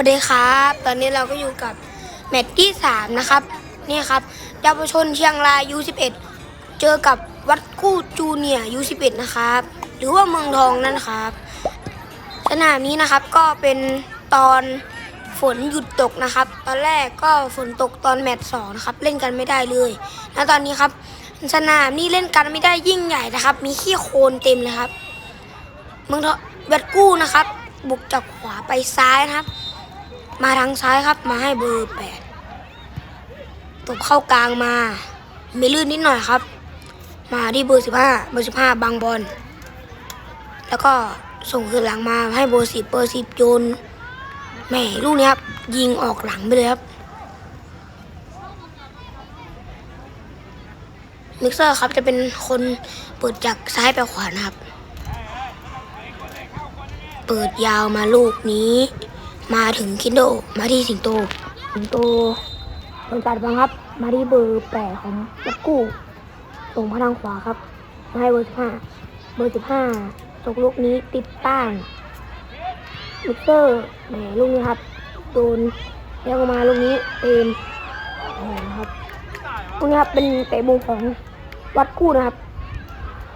วัสดีครับ ตอนนี้เราก็อยู่กับแมตช์ที่3นะครับ นี่ครับเยาวชนเชียงราย U11 เจอกับวัดกู้จูเนียร์ U11 นะครับ หรือว่าเมืองทองนั่นครับ สนามนี้นะครับก็เป็นตอนฝนหยุดตกนะครับ ตอนแรกก็ฝนตกตอนแมตช์สองนะครับ เล่นกันไม่ได้เลยแล้วตอนนี้ครับ สนามนี้เล่นกันไม่ได้ยิ่งใหญ่นะครับ มีขี้โคลนเต็มเลยครับ เมืองทองเวทกู้นะครับบุกจากขวาไปซ้ายนะครับ มาทางซ้ายครับมาให้เบอร์แปดตบเข้ากลางมา มีลื่นนิดหน่อยครับ มาที่เบอร์สิบห้าเบอร์สิบห้าบางบอลแล้วก็ส่งคืนหลังมาให้เบอร์สิบเบอร์สิบโยนแหม่ลูกนี้ครับ ยิงออกหลังไปเลยครับมิกเซอร์ครับจะเป็นคนเปิดจากซ้ายไปขวานะครับ เปิดยาวมาลูกนี้ มาถึงคินโด มาที่สิงโต สิงโตโดนตัดบังครับ มาที่เบอร์แปดของลักกู้ส่งพลังขวาครับ มาให้เบอร์สิบห้าเบอร์สิบห้าตกลูกนี้ติดตั้งมิกเซอร์แหมลูกนี้ครับ โดนแล้วก็มาลูกนี้เป็นแหมครับลูกนี้ครับเป็นเตะมุมของวัดกู้นะครับ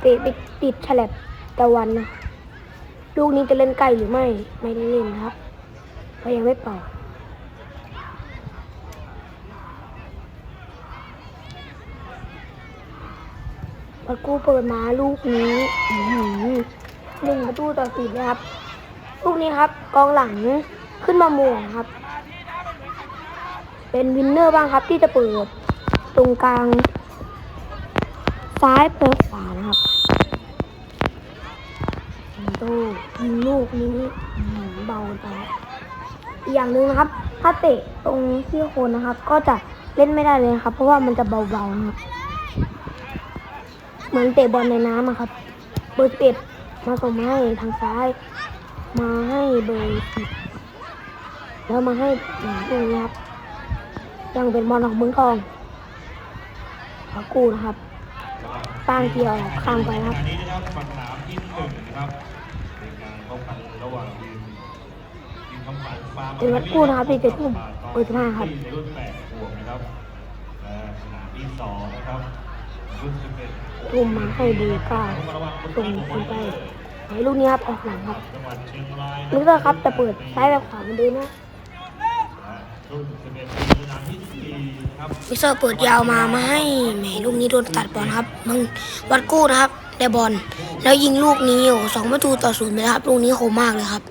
เตะไปติดฉลับตะวันนะ ลูกนี้จะเล่นใกลหรือไม่ ไม่ได้เล่นนะครับ เพราะยังไม่เป่าประกูเปิดมาลูกนี้อื้อหือหนึ่งประตูต่อสิบนะครับ ลูกนี้ครับ กองหลังขึ้นมาโมงครับ เป็นวินเนอร์บ้างครับที่จะเปิด ตรงกลาง ซ้ายไปขวานะครับโตยิงลูกนี้เบาไป อีกอย่างหนึ่งนะครับ ถ้าเตะตรงที่โคนนะครับ ก็จะเล่นไม่ได้เลยครับ เพราะว่ามันจะเบาๆนะครับเหมือนเตะบอลในน้ำอะครับ เบอร์สิบมาส่งมาให้ทางซ้าย มาให้เบอร์สิบแล้วมาให้หนึ่งนี้ครับยังเป็นบอลของเมืองทองขอกูนะครับตั้งเกี่ยวข้ามไปครับ เป็นวัดกู้นะครับที่เจ็ดทุ่มเปิดสิบห้าครับในรุ่นแปดขวบนะครับและสนามที่สองนะครับรุ่นสิบเอ็ดทุ่มมาให้เบอร์เก้าส่งขึ้นไปไหนลูกนี้ครับออกหลังครับจังหวัดเชียงรายมิกเตอร์ครับจะเปิดซ้ายไปขวาเหมือนเดิมนะรุ่นสิบเอ็ดสนามที่สี่ครับมิกเตอร์เปิดยาวมามาให้แหมลูกนี้โดนตัดบอลครับ มึงวัดกู้นะครับได้บอลแล้วยิงลูกนี้โอ้สองประตูต่อศูนย์ไปแล้วครับ ลูกนี้โคมมากเลยครับ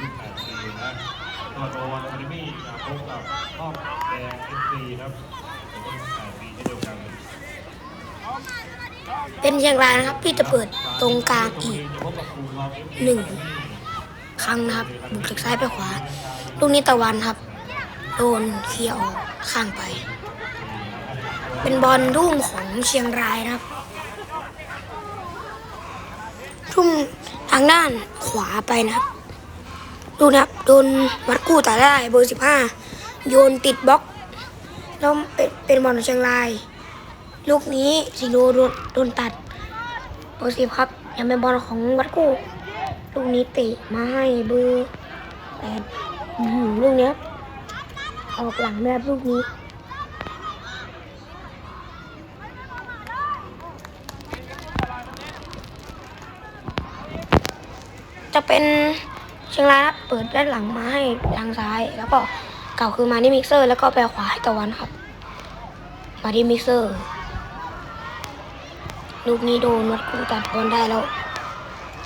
รุ่นแปดปีนะตัวโดนอะคาเดมี่จะพบกับครอบแดงเอฟซีครับรุ่นแปดปีเช่นเดียวกัน เป็นเชียงรายนะครับที่จะเปิดตรงกลางอีกจะพบกับครูรอบเอฟซีหนึ่งครั้งนะครับบุกจากซ้ายไปขวา ลูกนี้ตะวันครับ โดนเคลียร์ออกข้างไป เป็นบอลทุ่มของเชียงรายนะครับทุ่มทางด้านขวาไปนะครับดูนะครับโดนวัดกู้แต่ได้เบอร์สิบห้าโยนติดบล็อกแล้วเป็นเป็นบอลของเชียงราย ลูกนี้สิโดโดนโดนตัดเบอร์สิบครับยังเป็นบอลของวัดกู้ลูกนี้เตะมาให้เบอร์แปดลูกเนี้ยออกหลังแบบลูกนี้จะเป็นเชียงรายครับเปิดด้านหลังมาให้ทางซ้าย แล้วก็เก่าคือมาที่มิกเซอร์ แล้วก็ไปขวาให้ตะวันครับ มาที่มิกเซอร์ ลูกนี้โดนวัดกูตัดบอลได้แล้ว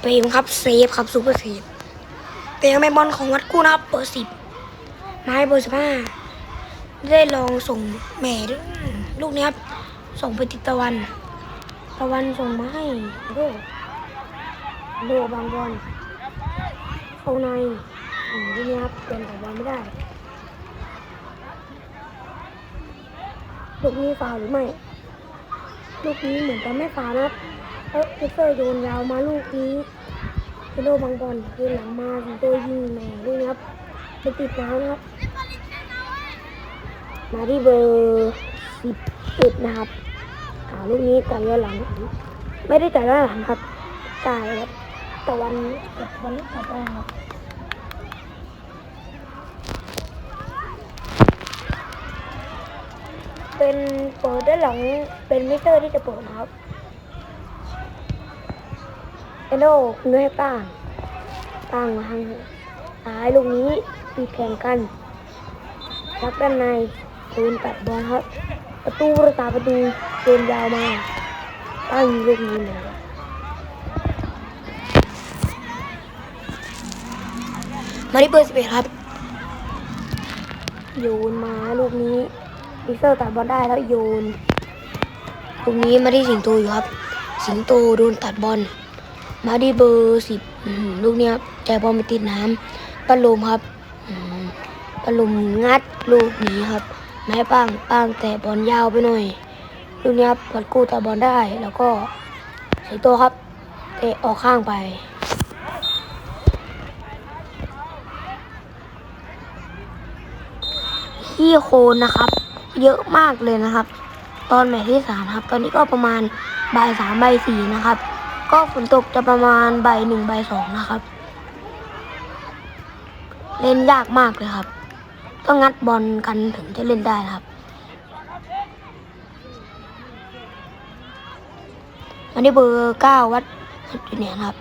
เปรมครับเซฟครับซูเปอร์เซฟแต่ยังเป็นบอลของวัดกู้นะครับเบอร์สิบไม้เบอร์สิบห้าได้ลองส่งแหม่ลูกนี้ครับ ส่งไปติดตะวัน ตะวันส่งมาให้โดโดบางบอลเข้าในอืมลูกนี้ครับเปลี่ยนแต่บอลไม่ได้ลูกนี้ฟาวหรือไม่ ลูกนี้เหมือนจะไม่ฟาวล์นะครับเออพิเตอร์โยนยาวมาลูกนี้เปโดบางบอลคืนหลังมาสิงโตยิงแหม่ลูกนี้ครับไปติดแล้วนะครับ มาที่เบอร์สิบเอ็ดนะครับอ่าลูกนี้จ่ายย้อนหลัง ไม่ได้จ่ายย้อนหลังครับจ่ายครับตะวันกับบอลลูกตัดได้ครับ เป็นเปิดด้านหลังเป็นมิเตอร์ที่จะเปิดนะครับเอนโดคุณให้ป้างป้างมาทางซ้ายลูกนี้ตีแข่งกันรักด้านในตูนตัดบอลครับ ประตูประตาประตูเกมยาวมาป้างยิงลูกนี้เลยมาที่เบอร์สิบเอ็ดครับโยนมาลูกนี้ มิเซอร์ตัดบอลได้แล้วโยนลูกนี้มาที่สิงโตอยู่ครับ สิงโตโดนตัดบอล มาที่เบอร์สิบลูกเนี้ยใจบอลไปติดน้ำปลาลมครับอืมปลาลมงัดลูกนี้ครับไม้ป้างป้างแต่บอลยาวไปหน่อยลูกเนี้ยครับปัดกู้ตัดบอลได้แล้วก็สิงโตครับเตะออกข้างไปที่โคนนะครับ เยอะมากเลยนะครับ ตอนแมตช์ที่สามครับ ตอนนี้ก็ประมาณบ่ายสามบ่ายสี่นะครับ ก็ฝนตกจะประมาณบ่ายหนึ่งบ่ายสองนะครับ เล่นยากมากเลยครับ ต้องงัดบอลกันถึงจะเล่นได้ครับอันนี้เบอร์เก้าวัดจุเนียครับ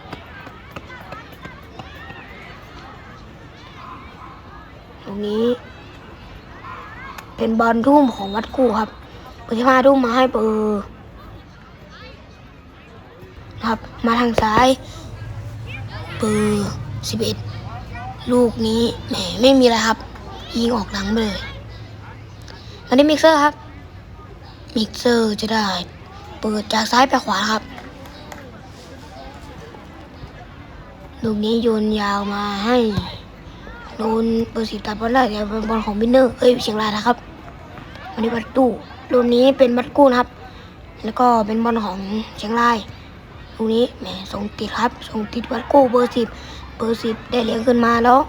ตรงนี้ เป็นบอลทุ่มของวัดกูครับเบอร์ที่ห้าทุ่มมาให้เบอร์นครับ มาทางซ้ายเบอร์สิบเอ็ดลูกนี้แหมไม่มีอะไรครับ ยิงออกหลังไปเลยมาที่มิกเซอร์ครับ มิกเซอร์จะได้ เปิดจากซ้ายไปขวาครับ ลูกนี้โยนยาวมาให้โดนเบอร์สิบตัดบอลได้แต่เป็นบอลของบินเนอร์ เอ้ยเชียงรายนะครับ นนี้บัตตู้ลูกนี้เป็นบัตกู้นะครับ แล้วก็เป็นบอลของเชียงรายลูกนี้แหมส่งติดครับ ส่งติดบัตกู้เบอร์สิบเบอร์สิบได้เหลียงขึ้นมาแล้ว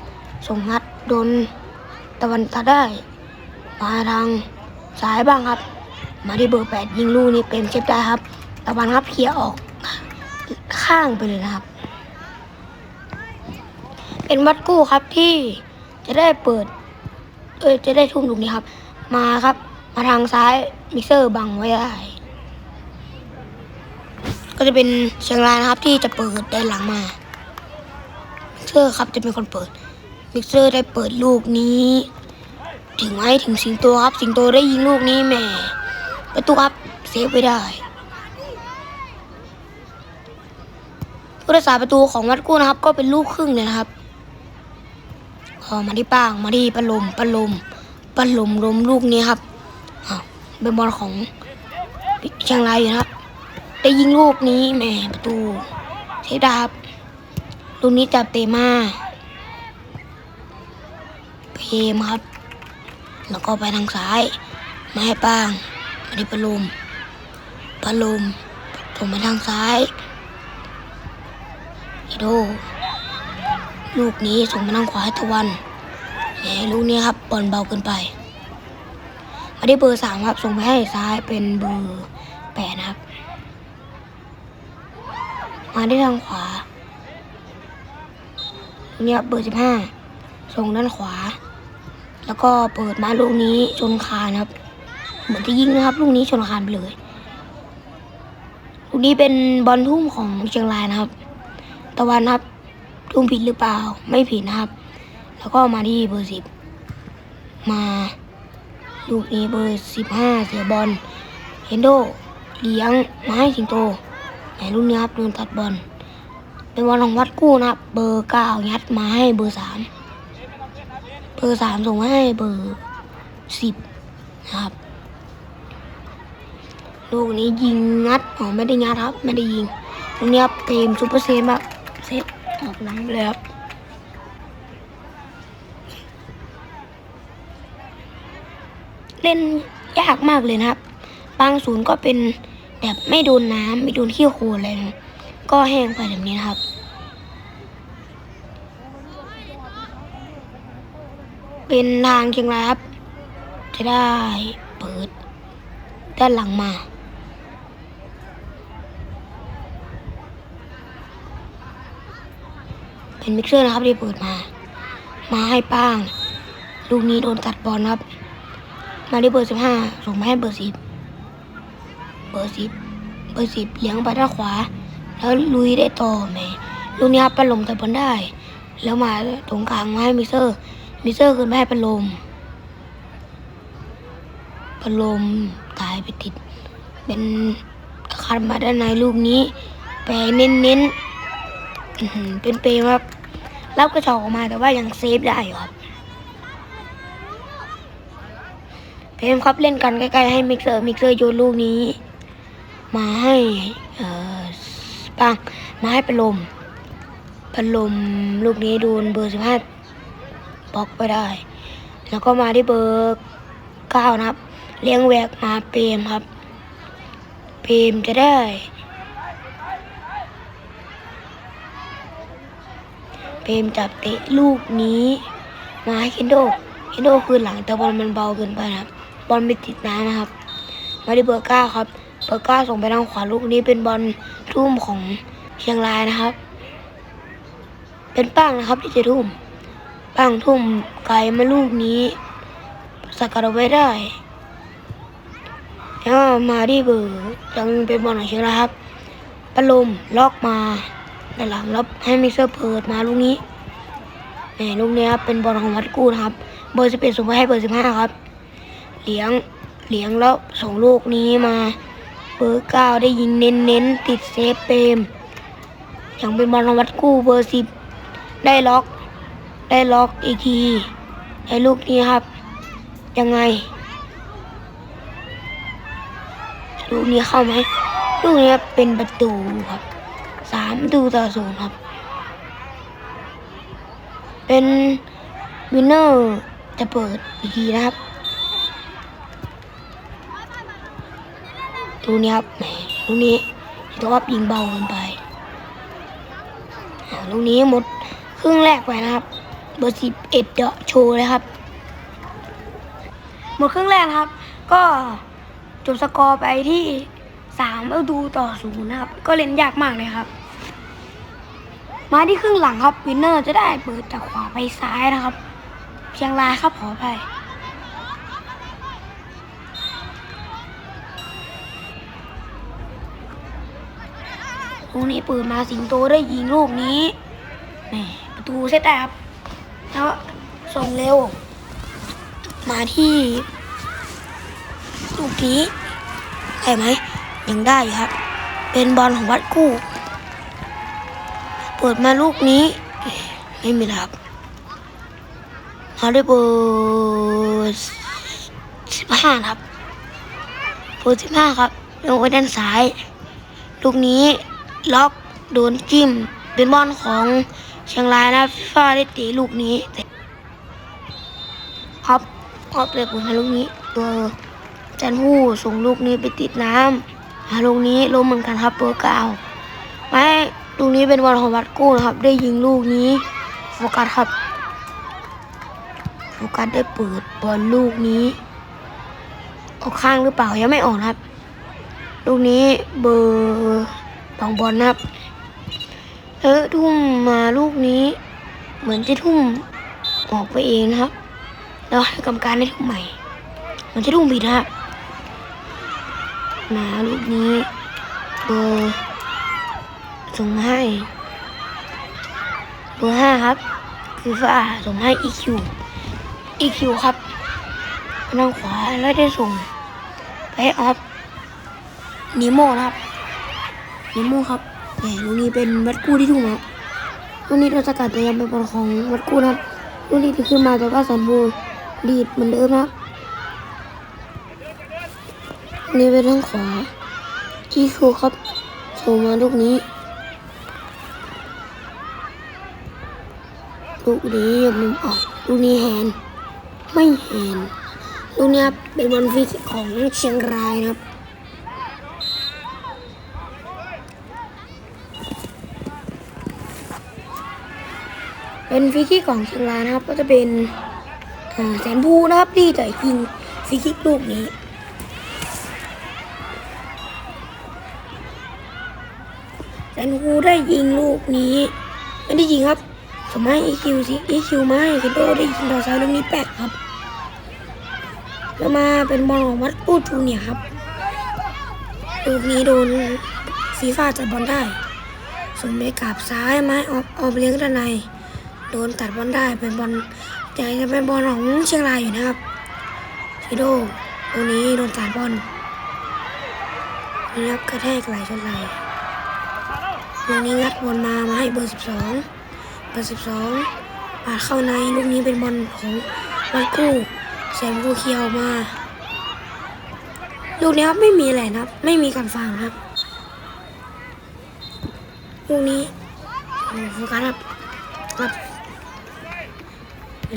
ส่งงัดโดนตะวันตัดได้ มาทางซ้ายบ้างครับ มาที่เบอร์แปดยิงลูกนี้เป็นเชฟได้ครับ ตะวันครับเคลียร์ออกข้างไปเลยนะครับ เป็นวัดกู้ครับที่จะได้เปิด เอ้ยจะได้ทุ่มลูกนี้ครับ มาครับ มาทางซ้ายมิกเซอร์บังไว้ได้ ก็จะเป็นเชียงรายนะครับที่จะเปิดได้หลังมา มิกเซอร์ครับจะเป็นคนเปิด มิกเซอร์ได้เปิดลูกนี้ ถึงไหมถึงสิงโตครับ สิงโตได้ยิงลูกนี้แหม่ประตูครับเซฟไว้ได้ผู้รักษาประตูของวัดกู้นะครับ ก็เป็นลูกครึ่งเลยนะครับพอมาที่ป้างมาที่ปลมปลมปลมลมลูกนี้ครับ เป็นบอลของเชียงรายอยู่นะครับ ได้ยิงลูกนี้แหมประตูเทดาบลูกนี้จับเตมาเพมครับ แล้วก็ไปทางซ้ายมาให้ป้างมาที่ปลมปลุมส่งมาทางซ้ายอีโดลูกนี้ส่งมาทางขวาให้ตะวันแหมลูกนี้ครับบอลเบาเกินไป มาที่เบอร์สามครับส่งไปให้ซ้ายเป็นเบอร์แปดนะครับ มาที่ทางขวาลูกนี้ครับเบอร์สิบห้าส่งด้านขวา แล้วก็เปิดมาลูกนี้ชนคานครับ เหมือนจะยิงนะครับลูกนี้ชนคานไปเลยลูกนี้เป็นบอลทุ่มของเชียงรายนะครับ ตะวันครับทุ่มผิดหรือเปล่าไม่ผิดนะครับ แล้วก็มาที่เบอร์สิบมา ลูกนี้เบอร์สิบห้าเสียบอลเฮนโดเลี้ยงมาให้สิงโตแหมลูกนี้ครับโดนตัดบอลเป็นบอลของวัดกู้นะครับ เบอร์เก้ายัดมาให้เบอร์สามเบอร์สามส่งให้เบอร์สิบนะครับ ลูกนี้ยิงงัดอ๋อไม่ได้งัดครับ ไม่ได้ยิงลูกนี้ครับเต็มซูเปอร์เซฟแบบเซฟออกหลังเลยครับ เล่นยากมากเลยนะครับ บางศูนย์ก็เป็นแบบไม่โดนน้ำไม่โดนขี้โคลนอะไรนะก็แห้งไปแบบนี้นะครับ เป็นทางเชียงรายครับ จะได้เปิด ด้านหลังมาเป็นมิกเซอร์นะครับที่เปิดมา มาให้ป้าง ลูกนี้โดนตัดบอลครับ มาที่เบอร์สิบห้าส่งมาให้เบอร์สิบเบอร์สิบเบอร์สิบเลี้ยงไปด้านขวา แล้วลุยได้ต่อแหมลูกนี้ครับปันลมแต่บอลได้ แล้วมาตรงกลางมาให้มิเซอร์มิเซอร์ขึ้นมาให้ปันลมปันลมกายไปติด เป็นคันมาด้านในลูกนี้แปเน้นเน้นๆเป็นเปรย์ครับรับกระชอกออกมาแต่ว่ายังเซฟได้อยู่ครับ เพมครับเล่นกันใกล้ๆให้มิกเซอร์มิกเซอร์โยนลูกนี้ มาให้เอ่อปังมาให้เป็นลมเป็นลมลูกนี้โดนเบอร์สิบห้าบล็อกไปได้ แล้วก็มาที่เบอร์เก้านะครับ เลี้ยงแหวกมาเปมครับ เปมจะได้เปมจับเตะลูกนี้ มาให้เคนโดเคนโดคืนหลังแต่บอลมันเบาเกินไปนะครับ บอลไม่ติดน้ำนะครับ มาที่เบอร์เก้าครับ เบอร์เก้าส่งไปทางขวาลูกนี้เป็นบอลทุ่มของเชียงรายนะครับ เป็นป้างนะครับที่จะทุ่มป้างทุ่มไกลมาลูกนี้สกัดเอาไว้ได้แล้วมาที่เบอร์ยังเป็นบอลของเชียงรายครับปลมล็อกมาในหลังแล้วให้มิเซอร์เปิดมาลูกนี้แหมลูกนี้ครับเป็นบอลของวัดกู้นะครับ เบอร์สิบเอ็ดส่งไปให้เบอร์สิบห้าครับ เลี้ยงเลี้ยงแล้วส่งลูกนี้มาเบอร์เก้าได้ยิงเน้นเน้นติดเซฟเปมยังเป็นบอลของวัดกู้เบอร์สิบได้ล็อกได้ล็อกอีกทีไอ้ลูกนี้ครับ ยังไง ลูกนี้เข้าไหมลูกนี้เป็นประตูครับสามประตูต่อศูนย์ครับ เป็นวินเนอร์จะเปิดอีกทีนะครับ ลูกนี้ครับแหมลูกนี้แต่ว่ายิงเบาเกินไปลูกนี้หมดครึ่งแรกไปนะครับ เบอร์สิบเอ็ดเดาะโชว์เลยครับ หมดครึ่งแรกครับ ก็จบสกอร์ไปที่สามประตูต่อศูนย์นะครับ ก็เล่นยากมากเลยครับ มาที่ครึ่งหลังครับวินเนอร์จะได้เปิดจากขวาไปซ้ายนะครับ เชียงรายครับขออภั ยลูนี้เปิดมาสิงโตได้ยิงลูกนี้แหมประตูเซตได้ครับแล้วส่งเร็ว มาที่ลูกนี้ได้ไหม ยังได้อยู่ครับ เป็นบอลของวัดกู้ เปิดมาลูกนี้ ไม่มีครับมาด้วยเบอร์สิบห้าครับเบอร์สิบห้าครับลงไปด้านซ้าย ลูกนี้ ล็อกโดนจิ้ม เป็นบอลของเชียงรายนะฟิฟ้าได้ตะลูกนี้แต่ครับออฟเลยผมให้ลูกนี้เบอร์จันหู้ส่งลูกนี้ไปติดน้ำหาลูกนี้ล้มเหมือนกันครับเบอร์เก้าไม่ลูกนี้เป็นบอลของวัดกู้นะครับ ได้ยิงลูกนี้โฟกัสครับโฟกัสได้เปิดบอลลูกนี้ออกข้างหรือเปล่ายังไม่ออกครับ ลูกนี้เบอร์ สองบอลนะครับ เออทุ่มมาลูกนี้ เหมือนจะทุ่มออกไปเองนะครับ แล้วให้กรรมการได้ทุ่มใหม่ มันจะทุ่มผิดนะครับมาลูกนี้เบอร์ส่งให้เบอร์ห้าครับ คือฟ้าส่งให้ EQ EQ ครับทางขวาแล้วได้ส่งไปให้ออฟนิโมนะครับ นิโมครับแหมลูกนี้เป็นวัดกู้ที่ถูกครับลูกนี้โดนสกัดแต่ยังเป็นบอลของวัดกู้นะครับลูกนี้ที่ขึ้นมาแต่ว่าสันบูดีดเหมือนเดิมนะครับลูกนี้ไปทางขวาที่ครูครับส่งมาลูกนี้ลูกนี้ยังไม่ออกลูกนี้แฮนไม่แฮนลูกนี้เป็นบอลฟรีของเชียงรายนะครับ เป็นฟรีคิกของเชียงรานะครับ ก็จะเป็นแสนภูนะครับที่จะยิงฟรีคิกลูกนี้แสนภูได้ยิงลูกนี้ไม่ได้ยิงครับสมัย EQ สิ EQ ไม่คิดโดได้ยิงต่อซ้ายลูกนี้แปดครับแล้วมาเป็นบอลของวัดกู้จูเนี่ยครับลูกนี้โดนฟีฟ่าจัดบอลได้ส่งไปกราบซ้ายไม้ออกออกเลี้ยงด้านใน โดนตัดบอลได้เป็นบอลใหญ่จะเป็นบอลของเชียงรายอยู่นะครับชิโดตรงนี้โดนตัดบอลนี่ครับกระแทกไหลชนไหลตรงนี้งัดบอลมามาให้เบอร์สิบสองเบอร์สิบสองปาดเข้าในลูกนี้เป็นบอลของวัดกู้แสงกูเคียวมาลูกนี้ครับไม่มีอะไรนะครับ ไม่มีการฟังครับลูกนี้โฟกัสครับครับ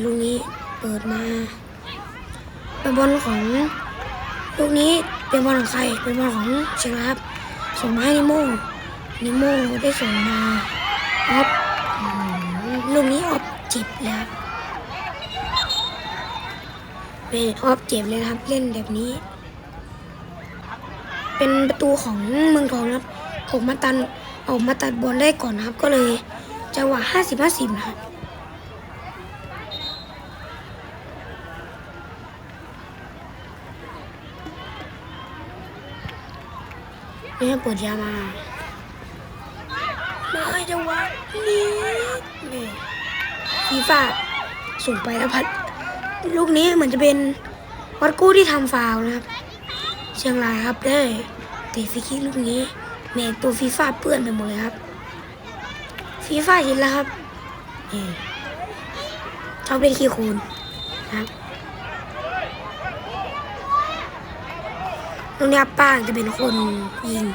ลูกนี้เปิดมาเป็นบอลของลูกนี้เป็นบอลของใครเป็นบอลของเชียงรายครับ ส่งมาให้นิโม่นิโม่ได้ส่งมาออฟอืมลูกนี้ออฟเจ็บแล้วเป็นออฟเจ็บเลยนะครับเล่นแบบนี้ เป็นประตูของเมืองทองครับออกมาตันออกมาตัดบอลได้ก่อนนะครับ ก็เลยจังหวะห้าสิบห้าสิบนะครับ นี่เปิดยามาไม่จังหวะนี้นี่ฟีฟ่าส่งไปแล้วพัด ลูกนี้เหมือนจะเป็นวัดกู้ที่ทำฟาวนะครับ เชียงรายครับได้เตะฟรีคิกลูกนี้แม่ตัวฟีฟ่าเปื้อนไปหมดเลยครับ ฟีฟ่าเห็นแล้วครับนี่ชอบเล่นขี้คลนนะครับ ตรงนี้ป้างจะเป็นคนยิง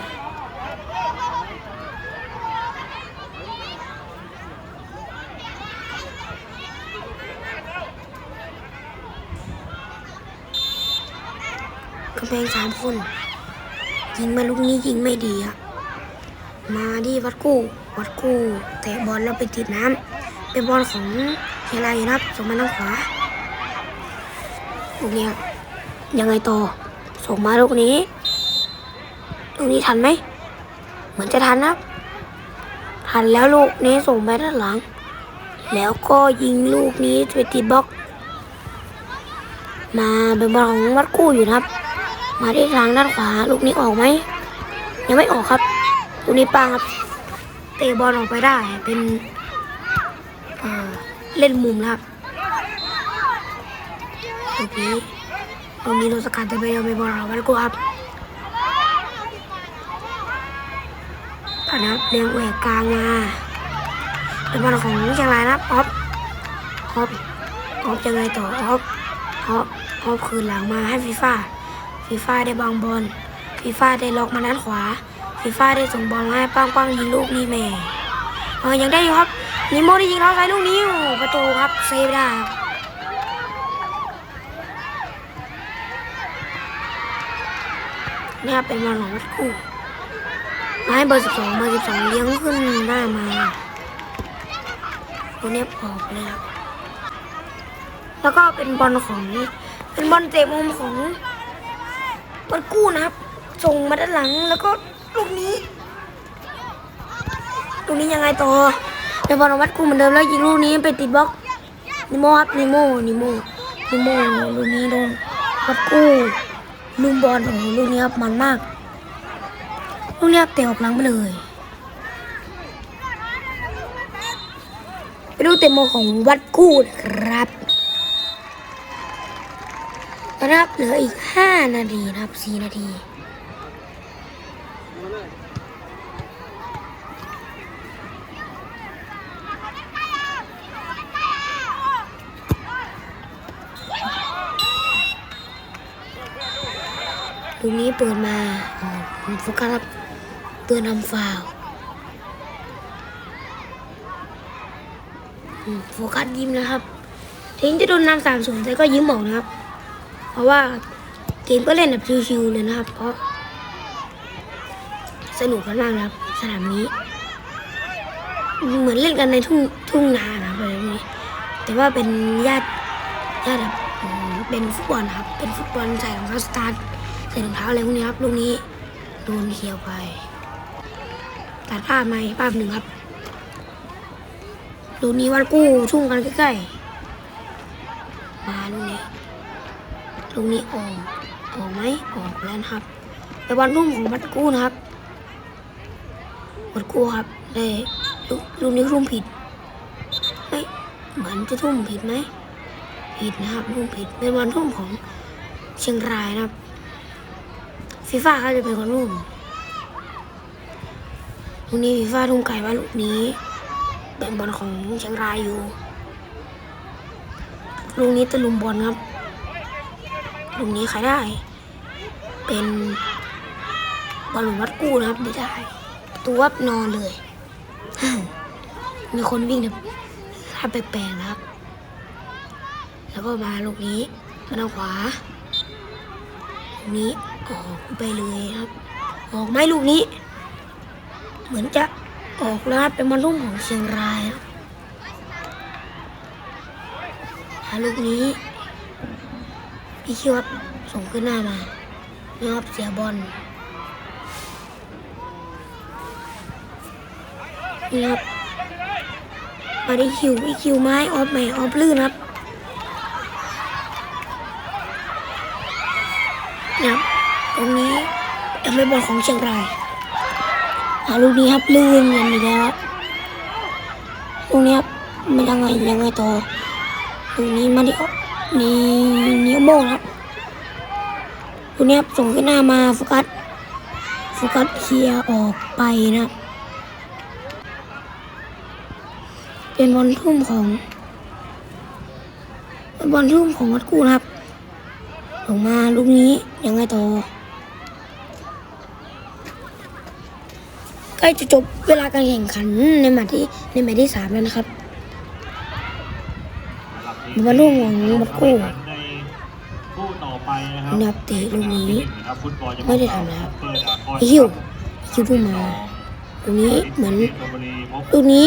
กำแพงสามคน ยิงมาลูกนี้ยิงไม่ดีอะมาที่วัดกู้ วัดกู้เตะบอลแล้วไปติดน้ำเป็นบอลของเชียงรายนะครับส่งมาทางขวาลูกนี้คยังไงต่อ ส่งมาลูกนี้ลูกนี้ทันไหม เหมือนจะทันนะ ทันแล้วลูกนี้ส่งไปด้านหลัง แล้วก็ยิงลูกนี้ไปติดบล็อก มาเป็นบอลของวัดกู้อยู่นะครับ มาที่ทางด้านขวา ลูกนี้ออกไหม ยังไม่ออกครับลูกนี้ปังครับ เตะบอลออกไปได้ เป็นเเล่นมุมนะครับลูก นี้ลูกนี้โดนสกัดแต่ไปยังไม่บอลของวัดกู้ครับผ่านครับเลี้ยงแหวกกลางมาเป็นบอลของเชียงรายนะออฟออฟออฟยังไงต่อออฟออฟออฟคืนหลังมาให้ฟีฟ่าฟีฟ่าได้บางบอลฟีฟ่าได้ล็อกมาด้านขวาฟีฟ่าได้ส่งบอลให้ปังปังยิงลูกนี้แม่เออยังได้อยู่ครับนิโมได้ยิงเท้าซ้ายลูกนี้ประตูครับเซฟได้ นี่ครับเป็นบอลของวัดคู่มาให้เบอร์สิบสองเบอร์สิบสองเลี้ยงขึ้นหน้มาตัวนี้ออกเลยครับแล้วก็เป็นบอลของเป็นบอลเตะมุมของบอลกู้นะครับส่งมาด้านหลังแล้วก็ลูกนี้ลูกนี้ยังไงต่อเป็นบอลของวัดกู้เหมือนเดิมแล้วยิงลูกนี้ไปติดบล็อกนิโมครับนิโมนิโมนิโมลูกนี้โดนวัดกู้ ลูกบอลโอ้โหลูกนี้ครับมันมาก ลูกนี้ครับเตะออกหลังไปเลยไปดูเตะโมของวัดกู้นะครับนะครับเหลืออีก 5 นาทีนะครับ4นาที ตรงนี้เปิดมาโฟกัสครับเตือนทำฟาวโฟกัสยิ้มนะครับถึงจะโดนนำสามศูนย์แต่ก็ยิ้มออกนะครับ เพราะว่าเกมก็เล่นแบบชิวๆเลยนะครับ เพราะ สนุกกันมากนะครับสนามนี้ เหมือนเล่นกันในทุ่งทุ่งนานะครับแบบนี้แต่ว่าเป็นญาติญาติแบบเป็นฟุตบอลครับ เป็นฟุตบอลใส่รองเท้าสตาร์ท ใส่รองเท้าอะไรพวกนี้ครับลูกนี้โดนเคียวไปตัดภาพมาอีกภาพหนึ่งครับลูกนี้วัดกู้ชุ่งกันใกล้ๆมาลูกนี้ลูกนี้ออกออกไหมออกแล้วครับไปบอลทุ่มของวัดกู้นะครับวัดกู้ครับได้ลูกลูกนี้ทุ่มผิดไม่เหมือนจะทุ่มผิดไหมผิดนะครับทุ่มผิดเป็นบอลทุ่มของเชียงรายนะครับ ฟีฟ่าเขาจะเป็นคนทุ่มลูกนี้ฟีฟ่าทุ่มไก่ว่าลูกนี้เป็นบอลของเชียงรายอยู่ลูกนี้ตะลุมบอลครับลูกนี้ใครได้ เป็นบอลหลวงวัดกู้นะครับไม่ได้ตูวับนอนเลย มีคนวิ่งแบบท่าแปลกๆนะครับ แล้วก็มาลูกนี้มาทางขวาลูกนี้ ออกไปเลยครับ ออกไหมลูกนี้ เหมือนจะออกแล้วครับเป็นบอลลุ่มของเชียงรายครับหาลูกนี้ พี่คิดว่าส่งขึ้นหน้ามานี่รับเสียบอลนี่ครับมาได้คิวอีคิวไม้ออฟใหม่ออฟลื่นครับนะครับ รงนี้ยังเป็นบอลของเชียงรายหาลูกนี้ครับลื่นกันอีกแล้วครับลูกนี้ครับมันยังไงยังไงต่อลูกนี้มาดินี่นิ้วโมงครับลูกนี้ครับส่งขึ้นหน้ามาโฟกัสโฟกัสเคลียร์ออกไปนะเป็นบอลทุ่มของเป็นบอลทุ่มของวัดกู้นะครับลงมาลูกนี้ยังไงต่อ ใกล้จะจบเวลาการแข่งขันในแมตช์ที่ในแมตช์ที่สามแล้วนะครับบอลลูนของบักกู้นคู่ต่อไปนะครันับเตะลูกนี้ไม่ได้ทำนะครับอะคอยไอคิวไอคิวทุ่มมาลูกนี้เหมือนลูกนี้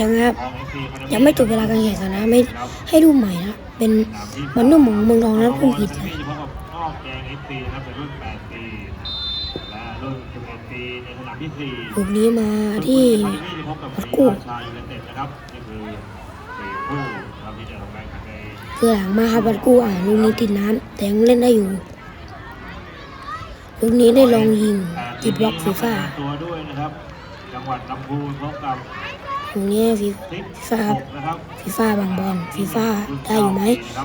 ยังครับยังไม่จบเวลาการแข่งขันนะไม่ให้รูปใหม่นะเป็นบอลนุ่มของเมืองทองนะพุ่มผิดนอกแกง FC นะครับเป็นรุ่น8ปีและรุ่น 11 ปีในสนามที่ 4 ลูกนี้มาที่พบกับวัดกู้ชายูไนเต็ดนะครับนี่คือสี่คู่นะครับที่จะลงแข่งขันในคือหลังมาครับวัดกู้อ่าลูกนี้ติดน้ำแต่ยังเล่นได้อยู่ลูกนี้ได้ลองยิงติดบล็อกฟีฟ่าตัวด้วยนะครับจังหวัดลำพูนพบกับลูกนี้ฟีทิศฟ่าครับหกนะครับฟีฟ่าบางบอลฟีฟ่าได้อยู่ไหม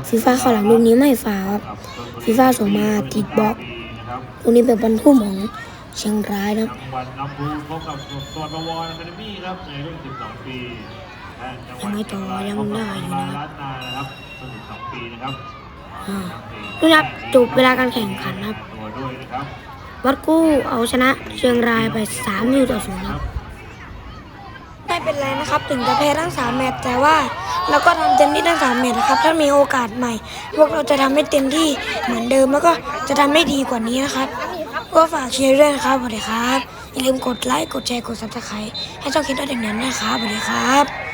ฟีฟ่าเข้าหลังลูกนี้ไม่ฟาวครับฟีฟ่าส่งมาติดบล็อกนะครับลูกนี้เป็นบอลทุ่มของ เชียงรายนะครับจังหวัดลำพูนพบกับสวนประวรอะคาเดมี่ครับในรุ่น 12 ปีและจังหวัดยังไม่ต่อยังได้อยู่นะล้านนานะครับรุ่น12 ปีนะครับอ่าดูนะครับจบเวลาการแข่งขันครับ ตัวด้วยนะครับวัดกู้เอาชนะเชียงรายไป3ามต่อศูนย์ครับไม่เป็นไรนะครับถึงจะแพ้ทั้ง 3 แมตช์แต่ว่าเราก็ทำเต็มที่ทั้ง 3 แมตช์นะครับ ถ้ามีโอกาสใหม่ พวกเราจะทำให้เต็มที่เหมือนเดิมแล้วก็จะทำให้ดีกว่านี้นะครับ ก็ฝากเชียร์ด้วยนะครับสวัสดีครับ อย่าลืมกดไลค์ กดแชร์ กดซับสไครต์ให้ช่องคิดด้วยเด็กนั้นนะครับสวัสดีครับ